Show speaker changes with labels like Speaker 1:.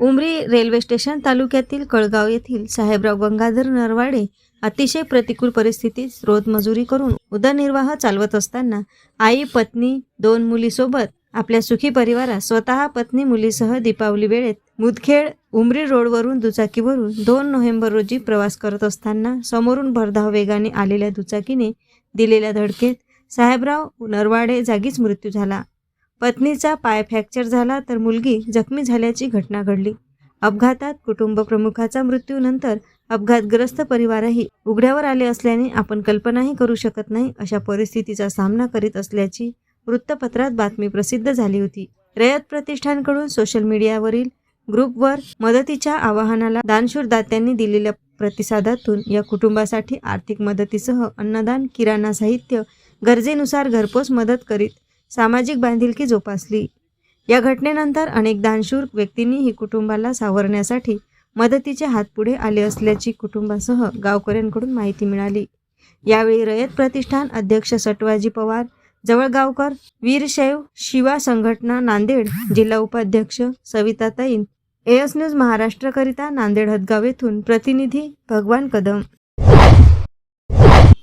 Speaker 1: Umri railway station तालुक्यातील कळगाव येथील साहेबराव गंगाधर नरवाडे अतिशय प्रतिकूल परिस्थितीत रोजमजुरी करून उदरनिर्वाह चालवत असताना आई पत्नी दोन मुलीसोबत आपल्या सुखी परिवारात स्वतः पत्नी मुलीसह दीपावली वेळेत मुदखेड उमरी रोडवरून दुचाकीवरून दोन नोव्हेंबर रोजी प्रवास करत असताना समोरून भरधाव वेगाने आलेल्या दुचाकीने दिलेल्या धडकेत साहेबराव नरवाडे जागीच मृत्यू झाला. पत्नीचा पाय फ्रॅक्चर झाला तर मुलगी जखमी झाल्याची घटना घडली. अपघातात कुटुंब प्रमुखाचा मृत्यूनंतर अपघातग्रस्त परिवारही उघड्यावर आले असल्याने आपण कल्पनाही करू शकत नाही अशा परिस्थितीचा सामना करीत असल्याची वृत्तपत्रात बातमी प्रसिद्ध झाली होती. रयत प्रतिष्ठानकडून सोशल मीडियावरील ग्रुपवर मदतीच्या आवाहनाला दानशूर दात्यांनी दिलेल्या प्रतिसादातून या कुटुंबासाठी आर्थिक मदतीसह अन्नदान किराणा साहित्य गरजेनुसार घरपोच मदत करीत सामाजिक बांधिलकी जोपासली. या घटनेनंतर अनेक दानशूर व्यक्तींनी ही कुटुंबाला सावरण्यासाठी मदतीचे हात पुढे आले असल्याची कुटुंबासह गावकऱ्यांकडून माहिती मिळाली. यावेळी रयत प्रतिष्ठान अध्यक्ष सटवाजी पवार जवळगावकर वीरशैव शिवा संघटना नांदेड जिल्हा उपाध्यक्ष सविता तैन एएस न्यूज महाराष्ट्रकरिता नांदेड हदगाव येथून प्रतिनिधी भगवान कदम.